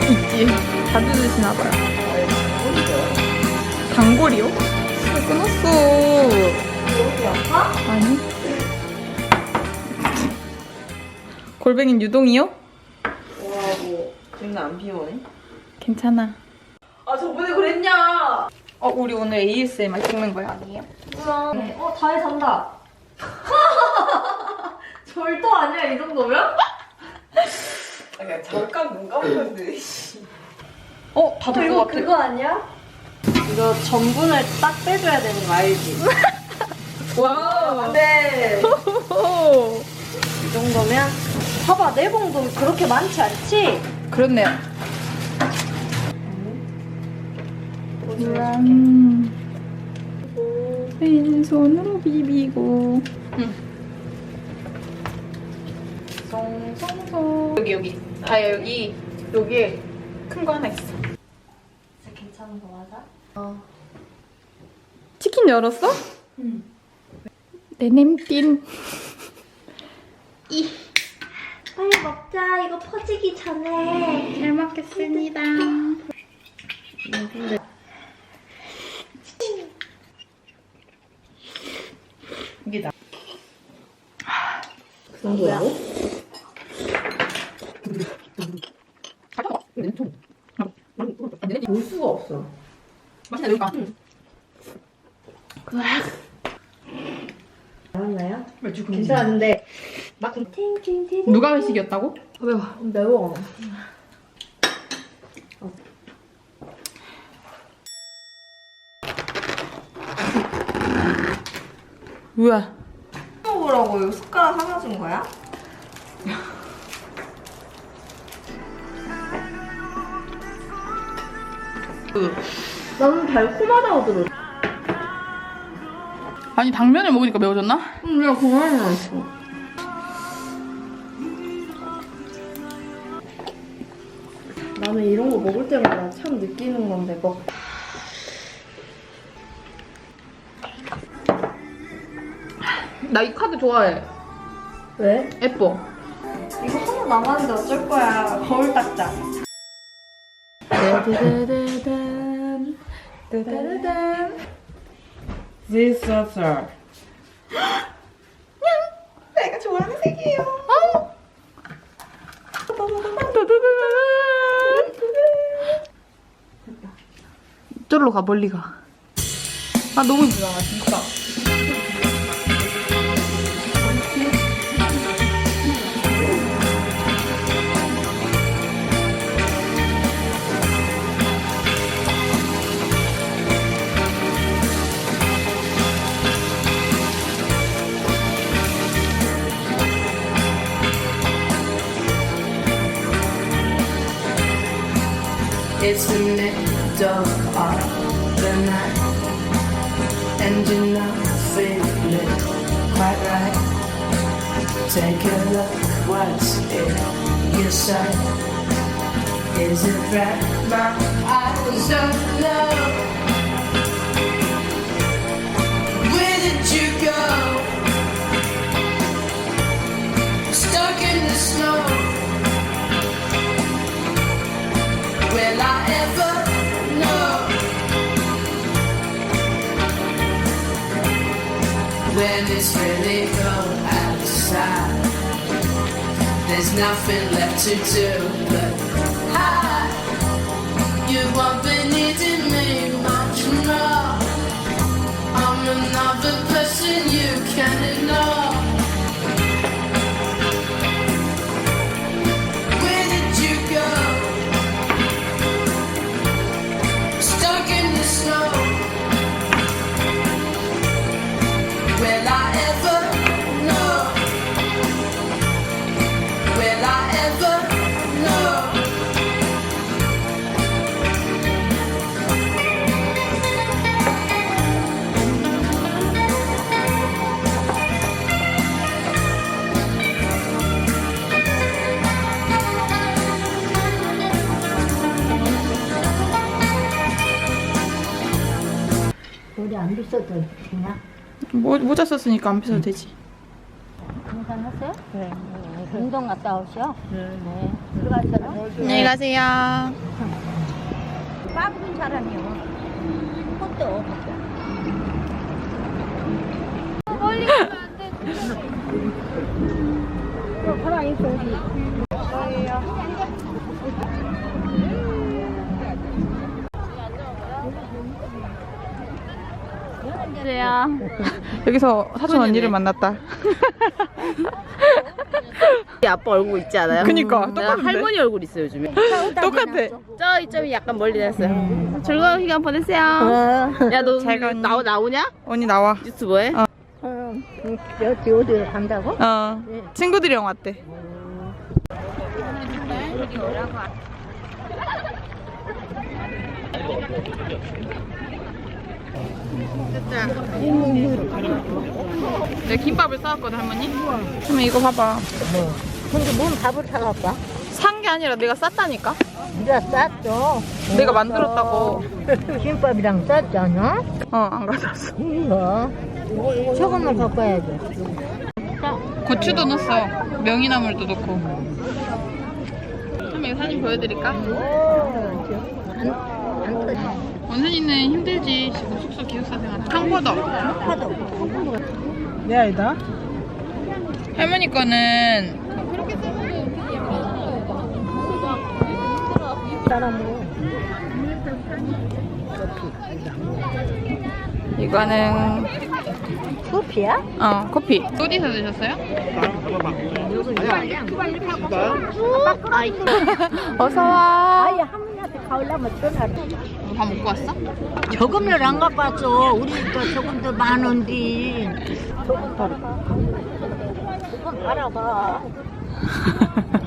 단골이지. 자주 드시나 봐요. 단골이요? 왜 끊었어? 아파? 아니. 골뱅이 유동이요? 뭐라고 장난 안 비워네? 괜찮아. 아 저번에 그랬냐? 어, 우리 오늘 ASMR 찍는 거야, 아니에요? 그럼 어 다해 산다 절도 아니야 이 정도면? 그냥 잠깐 눈 감았는데 어, 이거 것 같아. 그거 아니야? 이거 전분을 딱 빼줘야 되는 거 알지? 와. 네. 오. 이 정도면 봐봐 내봉도 그렇게 많지 않지? 그렇네요. 음. 왼손으로 비비고. 송송송. 여기 여기. 다야 여기 여기에 큰 거 하나 있어. 진짜 괜찮은 거 맞아? 어. 치킨 열었어? 응. 내 냄띤. 빨리 먹자 이거 퍼지기 전에 잘 먹겠습니다. 이게 나그 정도라 없어 맛있다 여기가. 알았나요? 맥주 괜찮은데 막 팅팅팅 누가 회식이었다고? 매워 매워 뭐야? 먹으라고 이거 숟가락 하나 준 거야? 나는 달콤하다고 들었어 아니 당면을 먹으니까 매워졌나? 응 내가 그만이 나왔어 나는 이런 거 먹을 때마다 참 느끼는 건데 뭐. 먹나 이 카드 좋아해. 왜? 예뻐. 이거 하나 남았는데 어쩔 거야 거울 닦자 따다다단, 따다다단. This saucer 내가 좋아하는 색이에요. 저리로 가 멀리 가. 아 너무 이쁘다 진짜. It's the middle of the night, and you're not feeling quite right. Take a look, what's in your sight? Is it right? My eyes don't know. When it's really cold outside? There's nothing left to do but hide. You won't be needing 안 빗어도 되냐? 모, 모자 썼으니까 안 빗어도 되지. 괜찮았어요? 네 운동 갔다 오셔. 네. 들어가셔. 안녕히 가세요. 빠른 사람이요. 그것도. 멀리 안녕하세요. 여기서 사촌 언니를 만났다. 아빠 얼굴 있지 않아요? 그니까, 나 똑같은데? 할머니 얼굴 있어 요즘에. 똑같아. 저 이점이 약간 멀리 났어요. 즐거운 시간 보내세요. 야 너 잘 가니? 나오 나오냐? 언니 나와. 유튜브에? 어. 어, 여기 어디 간다고? 어. 친구들이랑 왔대. 내가 김밥을 싸왔거든 할머니. 할머니 이거 봐봐. 근데 뭔 밥을 사갖고 산게 아니라 내가 쌌다니까. 네가 쌌죠. 내가 만들었다고. 김밥이랑 쌌잖아. 어 안 가져왔어. 이거 저것만 갖고 와야지. 고추도 넣었어. 명이나물도 넣고. 할머니 사진 보여드릴까? 안 터져. 원순이는 힘들지 지금 숙소 기숙사 생활. 청포도. 내 아이다. 할머니 거는 사람으로. 이거는 커피야? 어 커피. 어디서 드셨어요? 어서 와. 아예 할머니한테 가려면 전화를. 밥 먹고 왔어? 저금을 안 갚았어. 우리 또 저금도 많은데. 저금 팔아. 저금 팔아봐.